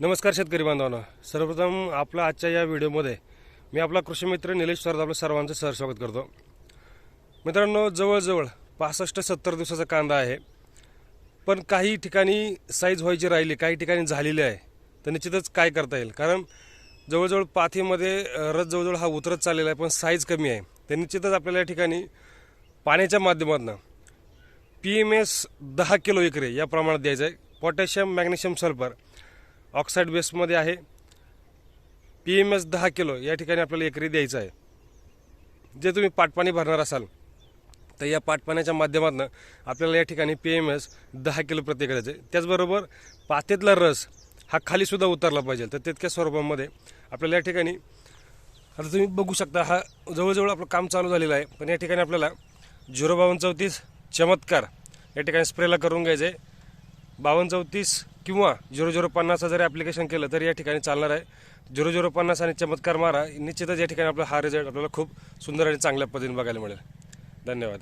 नमस्कार शेतकरी बांधवांनो. सर्वप्रथम आपला आजच्या या व्हिडिओमध्ये मी आपला कृषी मित्र निलेश सर आपलं सर्वांचं सहस्वागत करतो. मित्रांनो जवळजवळ पासष्ट सत्तर दिवसाचा कांदा आहे. पण काही ठिकाणी साईज व्हायची राहिली काही ठिकाणी झालेली आहे तर निश्चितच काय करता येईल? कारण जवळजवळ पाथीमध्ये रथ रस जवळजवळ हा उतरत चाललेला आहे पण साईज कमी आहे. तर निश्चितच आपल्याला या ठिकाणी पाण्याच्या माध्यमातून पी एम एस दहा किलो एकरे या प्रमाणात द्यायचं आहे. पोटॅशियम मॅग्नेशियम सल्फर ऑक्साईड बेसमध्ये आहे. पी एम एस दहा किलो या ठिकाणी आपल्याला एकरी द्यायचं आहे. जे तुम्ही पाटपाणी भरणार असाल तर या पाटपाण्याच्या माध्यमातून आपल्याला या ठिकाणी पी एम एस दहा किलो प्रत्येक द्यायचं आहे. त्याचबरोबर पातेतला रस हा खालीसुद्धा उतरला पाहिजे. तर तितक्या स्वरूपामध्ये आपल्याला या ठिकाणी आता तुम्ही बघू शकता हा जवळजवळ आपलं काम चालू झालेलं आहे. पण या ठिकाणी आपल्याला झिरो बावन्न चौतीस चमत्कार या ठिकाणी स्प्रेला करून घ्यायचं आहे. बावन्न चौतीस किंवा झिरो झिरो पन्नासचं जरी ॲप्लिकेशन केलं तर या ठिकाणी चालणार आहे. झिरो झिरो पन्नास आणि चमत्कार मारा निश्चितच या ठिकाणी आपला हा रिझल्ट आपल्याला खूप सुंदर आणि चांगल्या पद्धतीने बघायला मिळेल. धन्यवाद.